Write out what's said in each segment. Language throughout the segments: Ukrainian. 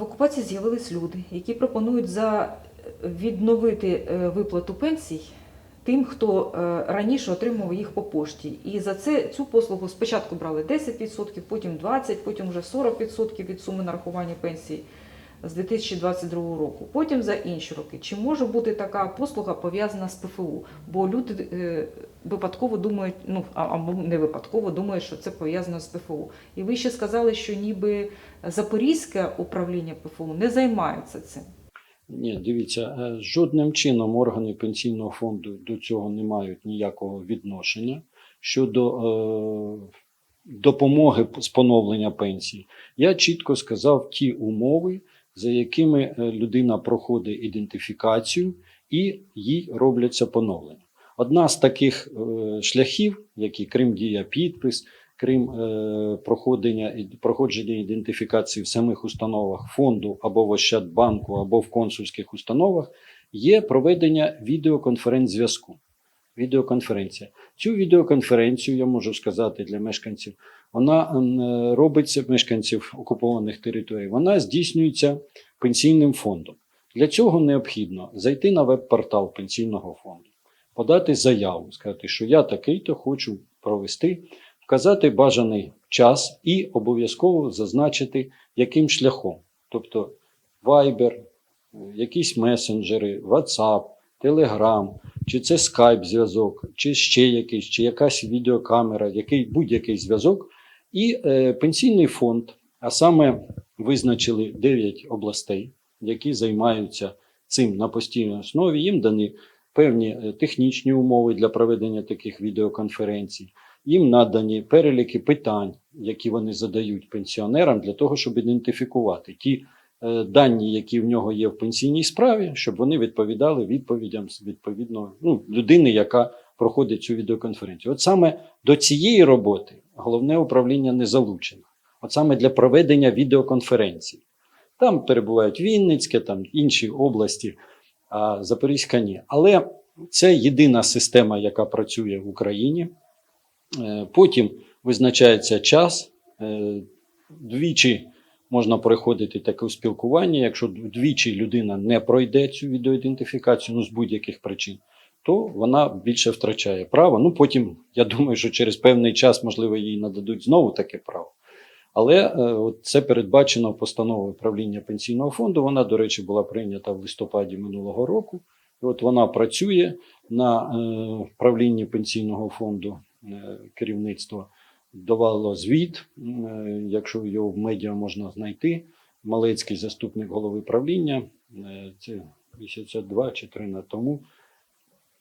В окупації з'явились люди, які пропонують за відновити е, виплату пенсій тим, хто е, раніше отримував їх по пошті. І за це цю послугу спочатку брали 10%, потім 20%, потім вже 40% від суми нарахування пенсій з 2022 року. Потім за інші роки. Чи може бути така послуга пов'язана з ПФУ? Бо люди е, випадково думають, ну або не випадково думають, що це пов'язано з ПФУ. І ви ще сказали, що ніби Запорізьке управління ПФУ не займається цим. Ні, дивіться, е, жодним чином органи пенсійного фонду до цього не мають ніякого відношення щодо е, допомоги з поновлення пенсії. Я чітко сказав ті умови, за якими е, людина проходить ідентифікацію і їй робляться поновлення. Одна з таких е, шляхів, які крім дія підпис, крім е, проходення, і- проходження ідентифікації в самих установах фонду або в Ощадбанку, або в консульських установах, є проведення відеоконференц-зв'язку. Відеоконференція. Цю відеоконференцію я можу сказати для мешканців. Вона е, робиться мешканців окупованих територій. Вона здійснюється пенсійним фондом. Для цього необхідно зайти на веб-портал пенсійного фонду, подати заяву, сказати, що я такий-то хочу провести, вказати бажаний час і обов'язково зазначити, яким шляхом. Тобто Viber, е, якісь месенджери, WhatsApp, Telegram, чи це Skype зв'язок, чи ще якийсь, чи якась відеокамера, який будь-який зв'язок. І е, пенсійний фонд, а саме визначили 9 областей, які займаються цим на постійній основі. Їм дані певні е, технічні умови для проведення таких відеоконференцій. Їм надані переліки питань, які вони задають пенсіонерам, для того, щоб ідентифікувати ті дані, які в нього є в пенсійній справі, щоб вони відповідали відповідям відповідно ну, людини, яка проходить цю відеоконференцію. От саме до цієї роботи головне управління не залучено. От саме для проведення відеоконференцій. Там перебувають Вінницьке, там інші області, а Запорізька ні. Але це єдина система, яка працює в Україні. Е, Потім визначається час. Е, Двічі можна переходити таке спілкування. Якщо двічі людина не пройде цю відеоідентифікацію ну, з будь-яких причин, то вона більше втрачає право. Ну потім я думаю, що через певний час, можливо, їй нададуть знову таке право. Але е, от це передбачено постановою правління пенсійного фонду. Вона, до речі, була прийнята в листопаді минулого року. І от вона працює на е, правлінні пенсійного фонду е, керівництво давало звіт, е, якщо його в медіа можна знайти. Малецький заступник голови правління, е, це місяця два чи три на тому.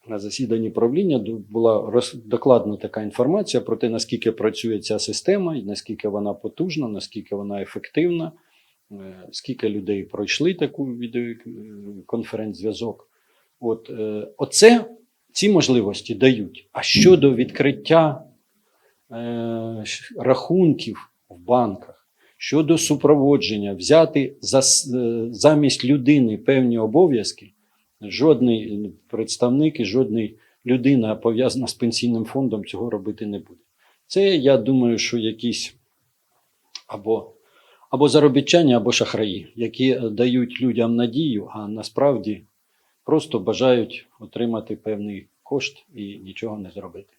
На засіданні правління була роз- докладна така інформація про те, наскільки працює ця система, і наскільки вона потужна, наскільки вона ефективна, е, скільки людей пройшли таку відеоконференц-зв'язок. От, оце ці можливості дають. А щодо відкриття рахунків в банках, щодо супроводження, взяти за, е, замість людини певні обов'язки, жодний представник і жодний людина пов'язана з пенсійним фондом цього робити не буде. Це, я думаю, що якісь або, або заробітчані, або шахраї, які е, дають людям надію, а насправді просто бажають отримати певний кошт і нічого не зробити.